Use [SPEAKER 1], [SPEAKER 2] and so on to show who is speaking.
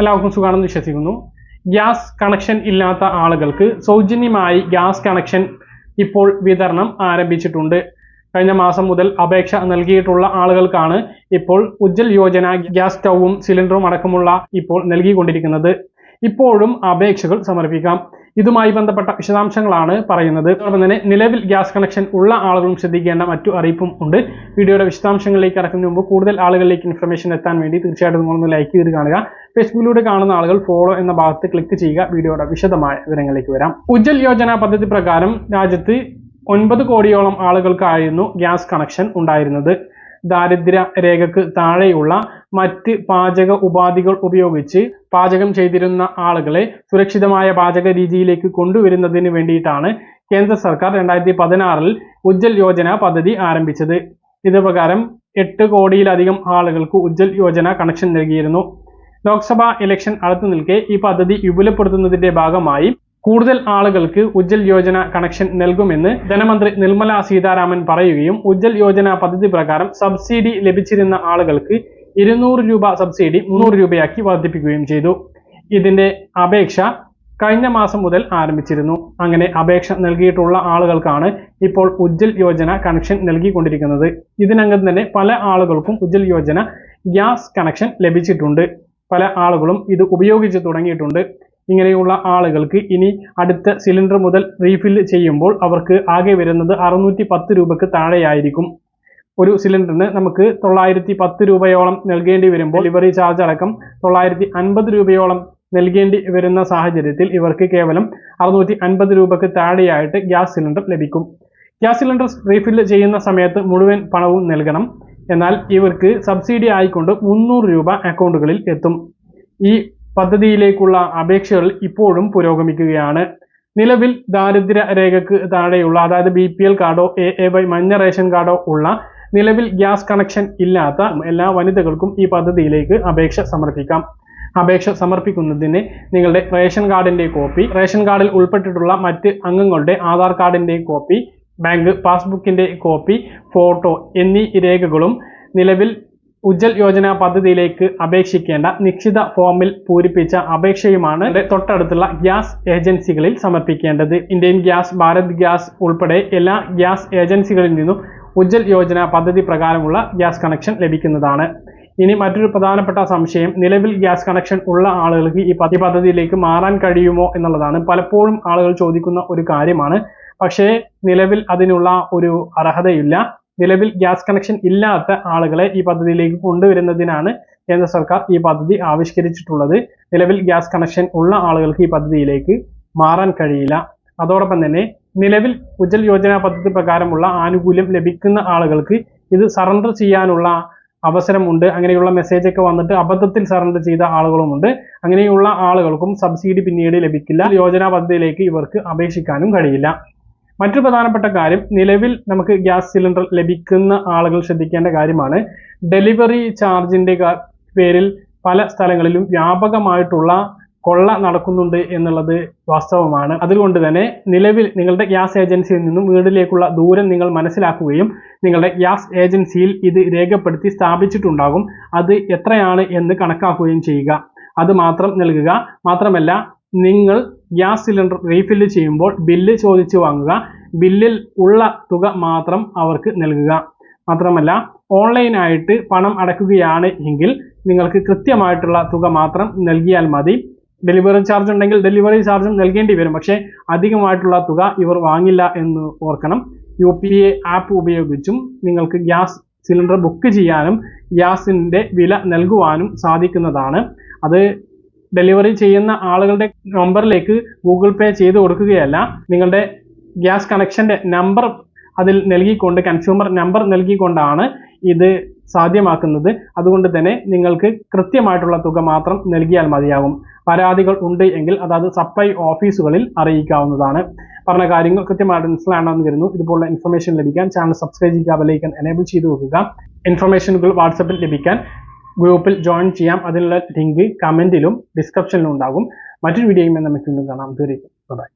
[SPEAKER 1] എല്ലാവർക്കും സുഖമാണെന്ന് വിശ്വസിക്കുന്നു. ഗ്യാസ് കണക്ഷൻ ഇല്ലാത്ത ആളുകൾക്ക് സൗജന്യമായി ഗ്യാസ് കണക്ഷൻ ഇപ്പോൾ വിതരണം ആരംഭിച്ചിട്ടുണ്ട്. കഴിഞ്ഞ മാസം മുതൽ അപേക്ഷ നൽകിയിട്ടുള്ള ആളുകൾക്കാണ് ഇപ്പോൾ ഉജ്ജൽ യോജന ഗ്യാസ് സ്റ്റൗവും സിലിണ്ടറും അടക്കമുള്ള ഇപ്പോൾ നൽകിക്കൊണ്ടിരിക്കുന്നത്. ഇപ്പോഴും അപേക്ഷകൾ സമർപ്പിക്കാം. ഇതുമായി ബന്ധപ്പെട്ട വിശദാംശങ്ങളാണ് പറയുന്നത്. അതോടൊപ്പം തന്നെ നിലവിൽ ഗ്യാസ് കണക്ഷൻ ഉള്ള ആളുകളും ശ്രദ്ധിക്കേണ്ട മറ്റു അറിയിപ്പും ഉണ്ട്. വീഡിയോയുടെ വിശദാംശങ്ങളിലേക്ക് ഇറക്കുന്നതിന് മുമ്പ് കൂടുതൽ ആളുകളിലേക്ക് ഇൻഫർമേഷൻ എത്താൻ വേണ്ടി തീർച്ചയായിട്ടും നിങ്ങളൊന്ന് ലൈക്ക് ചെയ്ത് കാണുക. ഫേസ്ബുക്കിലൂടെ കാണുന്ന ആളുകൾ ഫോളോ എന്ന ഭാഗത്ത് ക്ലിക്ക് ചെയ്യുക. വീഡിയോയുടെ വിശദമായ വിവരങ്ങളിലേക്ക് വരാം. ഉജ്ജൽ യോജന പദ്ധതി പ്രകാരം രാജ്യത്ത് ഒൻപത് കോടിയോളം ആളുകൾക്കായിരുന്നു ഗ്യാസ് കണക്ഷൻ ഉണ്ടായിരുന്നത്. ദാരിദ്ര്യ രേഖക്ക് താഴെയുള്ള മറ്റ് പാചക ഉപാധികൾ ഉപയോഗിച്ച് പാചകം ചെയ്തിരുന്ന ആളുകളെ സുരക്ഷിതമായ പാചക രീതിയിലേക്ക് കൊണ്ടുവരുന്നതിന് വേണ്ടിയിട്ടാണ് കേന്ദ്ര സർക്കാർ രണ്ടായിരത്തി പതിനാറിൽ ഉജ്ജൽ യോജന പദ്ധതി ആരംഭിച്ചത്. ഇത് പ്രകാരം എട്ട് കോടിയിലധികം ആളുകൾക്ക് ഉജ്ജൽ യോജന കണക്ഷൻ നൽകിയിരുന്നു. ലോക്സഭാ ഇലക്ഷൻ അടുത്തു നിൽക്കെ ഈ പദ്ധതി വിപുലപ്പെടുത്തുന്നതിന്റെ ഭാഗമായി കൂടുതൽ ആളുകൾക്ക് ഉജ്ജൽ യോജന കണക്ഷൻ നൽകുമെന്ന് ധനമന്ത്രി നിർമ്മല സീതാരാമൻ പറയുകയും ഉജ്ജൽ യോജന പദ്ധതി പ്രകാരം സബ്സിഡി ലഭിച്ചിരുന്ന ആളുകൾക്ക് ഇരുന്നൂറ് രൂപ സബ്സിഡി മുന്നൂറ് രൂപയാക്കി വർദ്ധിപ്പിക്കുകയും ചെയ്തു. ഇതിന്റെ അപേക്ഷ കഴിഞ്ഞ മാസം മുതൽ ആരംഭിച്ചിരുന്നു. അങ്ങനെ അപേക്ഷ നൽകിയിട്ടുള്ള ആളുകൾക്കാണ് ഇപ്പോൾ ഉജ്ജൽ യോജന കണക്ഷൻ നൽകിക്കൊണ്ടിരിക്കുന്നത്. ഇതിനകം തന്നെ പല ആളുകൾക്കും ഉജ്ജൽ യോജന ഗ്യാസ് കണക്ഷൻ ലഭിച്ചിട്ടുണ്ട്. പല ആളുകളും ഇത് ഉപയോഗിച്ച് തുടങ്ങിയിട്ടുണ്ട്. ഇങ്ങനെയുള്ള ആളുകൾക്ക് ഇനി അടുത്ത സിലിണ്ടർ മുതൽ റീഫിൽ ചെയ്യുമ്പോൾ അവർക്ക് ആകെ വരുന്നത് അറുന്നൂറ്റി പത്ത് രൂപക്ക് താഴെയായിരിക്കും. ഒരു സിലിണ്ടറിന് നമുക്ക് തൊള്ളായിരത്തി പത്ത് രൂപയോളം നൽകേണ്ടി വരുമ്പോൾ ഡെലിവറി ചാർജ് അടക്കം തൊള്ളായിരത്തി അൻപത് രൂപയോളം നൽകേണ്ടി വരുന്ന സാഹചര്യത്തിൽ ഇവർക്ക് കേവലം അറുന്നൂറ്റി അൻപത് രൂപക്ക് താഴെയായിട്ട് ഗ്യാസ് സിലിണ്ടർ ലഭിക്കും. ഗ്യാസ് സിലിണ്ടർ റീഫില്ല് ചെയ്യുന്ന സമയത്ത് മുഴുവൻ പണവും നൽകണം. എന്നാൽ ഇവർക്ക് സബ്സിഡി ആയിക്കൊണ്ട് മുന്നൂറ് രൂപ അക്കൗണ്ടുകളിൽ എത്തും. ഈ പദ്ധതിയിലേക്കുള്ള അപേക്ഷകൾ ഇപ്പോഴും പുരോഗമിക്കുകയാണ്. നിലവിൽ ദാരിദ്ര്യ രേഖക്ക് താഴെയുള്ള അതായത് ബി പി എൽ കാർഡോ എ എ വൈ മഞ്ഞ റേഷൻ കാർഡോ ഉള്ള നിലവിൽ ഗ്യാസ് കണക്ഷൻ ഇല്ലാത്ത എല്ലാ വനിതകൾക്കും ഈ പദ്ധതിയിലേക്ക് അപേക്ഷ സമർപ്പിക്കാം. അപേക്ഷ സമർപ്പിക്കുന്നതിന് നിങ്ങളുടെ റേഷൻ കാർഡിന്റെ കോപ്പി റേഷൻ കാർഡിൽ ഉൾപ്പെട്ടിട്ടുള്ള മറ്റ് അംഗങ്ങളുടെ ആധാർ കാർഡിന്റെ കോപ്പി ബാങ്ക് പാസ്ബുക്കിന്റെ കോപ്പി ഫോട്ടോ എന്നീ രേഖകളും നിലവിൽ ഉജ്ജൽ യോജന പദ്ധതിയിലേക്ക് അപേക്ഷിക്കേണ്ട നിശ്ചിത ഫോമിൽ പൂരിപ്പിച്ച അപേക്ഷയുമാണ് തൊട്ടടുത്തുള്ള ഗ്യാസ് ഏജൻസികളിൽ സമർപ്പിക്കേണ്ടത്. ഇന്ത്യൻ ഗ്യാസ് ഭാരത് ഗ്യാസ് ഉൾപ്പെടെ എല്ലാ ഗ്യാസ് ഏജൻസികളിൽ നിന്നും ഉജ്ജൽ യോജന പദ്ധതി പ്രകാരമുള്ള ഗ്യാസ് കണക്ഷൻ ലഭിക്കുന്നതാണ്. ഇനി മറ്റൊരു പ്രധാനപ്പെട്ട സംശയം നിലവിൽ ഗ്യാസ് കണക്ഷൻ ഉള്ള ആളുകൾക്ക് ഈ പദ്ധതി പദ്ധതിയിലേക്ക് മാറാൻ കഴിയുമോ എന്നുള്ളതാണ്. പലപ്പോഴും ആളുകൾ ചോദിക്കുന്ന ഒരു കാര്യമാണ്. പക്ഷേ നിലവിൽ അതിനുള്ള ഒരു അർഹതയില്ല. നിലവിൽ ഗ്യാസ് കണക്ഷൻ ഇല്ലാത്ത ആളുകളെ ഈ പദ്ധതിയിലേക്ക് കൊണ്ടുവരുന്നതിനാണ് കേന്ദ്ര സർക്കാർ ഈ പദ്ധതി ആവിഷ്കരിച്ചിട്ടുള്ളത്. നിലവിൽ ഗ്യാസ് കണക്ഷൻ ഉള്ള ആളുകൾക്ക് ഈ പദ്ധതിയിലേക്ക് മാറാൻ കഴിയില്ല. അതോടൊപ്പം തന്നെ നിലവിൽ ഉജ്ജൽ യോജന പദ്ധതി പ്രകാരമുള്ള ആനുകൂല്യം ലഭിക്കുന്ന ആളുകൾക്ക് ഇത് സറണ്ടർ ചെയ്യാനുള്ള അവസരമുണ്ട്. അങ്ങനെയുള്ള മെസ്സേജ് ഒക്കെ വന്നിട്ട് അബദ്ധത്തിൽ സറണ്ടർ ചെയ്ത ആളുകളുമുണ്ട്. അങ്ങനെയുള്ള ആളുകൾക്കും സബ്സിഡി പിന്നീട് ലഭിക്കില്ല. യോജന പദ്ധതിയിലേക്ക് ഇവർക്ക് അപേക്ഷിക്കാനും കഴിയില്ല. മറ്റൊരു പ്രധാനപ്പെട്ട കാര്യം നിലവിൽ നമുക്ക് ഗ്യാസ് സിലിണ്ടർ ലഭിക്കുന്ന ആളുകൾ ശ്രദ്ധിക്കേണ്ട കാര്യമാണ്. ഡെലിവറി ചാർജിന്റെ പേരിൽ പല സ്ഥലങ്ങളിലും വ്യാപകമായിട്ടുള്ള കൊള്ള നടക്കുന്നുണ്ട് എന്നുള്ളത് വാസ്തവമാണ്. അതുകൊണ്ട് തന്നെ നിലവിൽ നിങ്ങളുടെ ഗ്യാസ് ഏജൻസിയിൽ നിന്നും വീടിലേക്കുള്ള ദൂരം നിങ്ങൾ മനസ്സിലാക്കുകയും നിങ്ങളുടെ ഗ്യാസ് ഏജൻസിയിൽ ഇത് രേഖപ്പെടുത്തി സ്ഥാപിച്ചിട്ടുണ്ടാകും. അത് എത്രയാണ് എന്ന് കണക്കാക്കുകയും ചെയ്യുക. അത് മാത്രം നൽകുക. മാത്രമല്ല നിങ്ങൾ ഗ്യാസ് സിലിണ്ടർ റീഫില്ല് ചെയ്യുമ്പോൾ ബില്ല് ചോദിച്ചു വാങ്ങുക. ബില്ലിൽ ഉള്ള തുക മാത്രം അവർക്ക് നൽകുക. മാത്രമല്ല ഓൺലൈനായിട്ട് പണം അടയ്ക്കുകയാണ് എങ്കിൽ നിങ്ങൾക്ക് കൃത്യമായിട്ടുള്ള തുക മാത്രം നൽകിയാൽ മതി. ഡെലിവറി ചാർജ് ഉണ്ടെങ്കിൽ ഡെലിവറി ചാർജും നൽകേണ്ടി വരും. പക്ഷേ അധികമായിട്ടുള്ള തുക ഇവർ വാങ്ങില്ല എന്ന് ഓർക്കണം. യു പി എ ആപ്പ് ഉപയോഗിച്ചും നിങ്ങൾക്ക് ഗ്യാസ് സിലിണ്ടർ ബുക്ക് ചെയ്യാനും ഗ്യാസിന്റെ വില നൽകുവാനും സാധിക്കുന്നതാണ്. അത് ഡെലിവറി ചെയ്യുന്ന ആളുകളുടെ നമ്പറിലേക്ക് ഗൂഗിൾ പേ ചെയ്ത് കൊടുക്കുകയല്ല. നിങ്ങളുടെ ഗ്യാസ് കണക്ഷന്റെ നമ്പർ അതിൽ നൽകിക്കൊണ്ട് കൺസ്യൂമർ നമ്പർ നൽകിക്കൊണ്ടാണ് ഇത് സാധ്യമാക്കുന്നത്. അതുകൊണ്ട് തന്നെ നിങ്ങൾക്ക് കൃത്യമായിട്ടുള്ള തുക മാത്രം നൽകിയാൽ മതിയാകും. പരാതികൾ ഉണ്ട് എങ്കിൽ അതായത് സപ്ലൈ ഓഫീസുകളിൽ അറിയിക്കാവുന്നതാണ്. പറഞ്ഞ കാര്യങ്ങൾ കൃത്യമായിട്ട് മനസ്സിലാണെന്ന് കരുതുന്നു. ഇതുപോലുള്ള ഇൻഫർമേഷൻ ലഭിക്കാൻ ചാനൽ സബ്സ്ക്രൈബ് ചെയ്യുക ബെലൈക്കൻ എനേബിൾ ചെയ്ത് വെക്കുക. ഇൻഫർമേഷനുകൾ വാട്സപ്പിൽ ലഭിക്കാൻ ഗ്രൂപ്പിൽ ജോയിൻ ചെയ്യാം. അതിനുള്ള ലിങ്ക് കമന്റിലും ഡിസ്ക്രിപ്ഷനിലും ഉണ്ടാകും. മറ്റൊരു വീഡിയോയും നമുക്ക് വീണ്ടും കാണാം. തീർച്ചയായും ബൈ